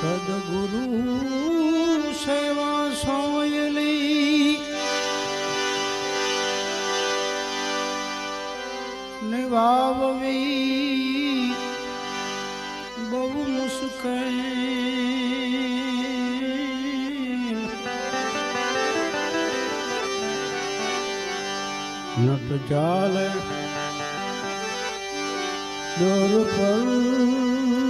સદગુરુ સેવા સોયલી નિભાવવી બહુ મુશ્કેલ નટ ચાલે દોર પર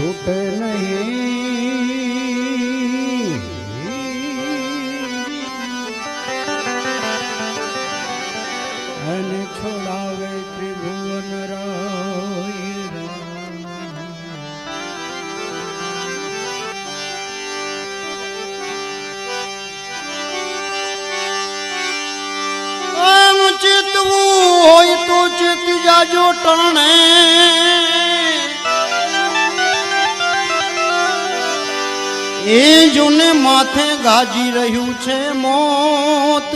છૂટે નહીં અને છોડાવે ત્રિભુવન રાય ચેતવું હોય તો ચેતી જાજો ટણે. એ જોને માથે ગાજી રહ્યું છે મોત.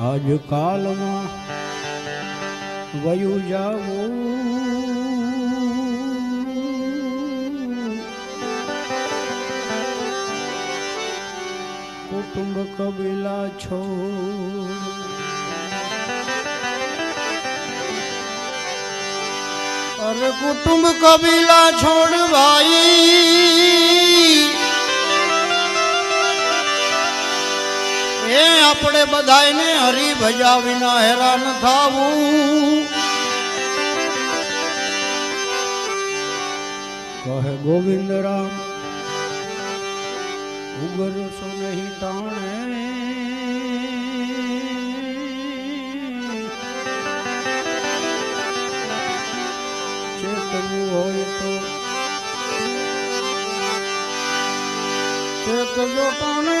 આજકાલમાં વયું જાવું. કુટુંબ કબીલા છો. અરે કુટુંબ કબીલા છોડ ભાઈ એ આપણે બધાયને હરી ભજા વિના હેરાન થાવું. કહે ગોવિંદ રામ, ઉગરશો નહીં તાણે Onu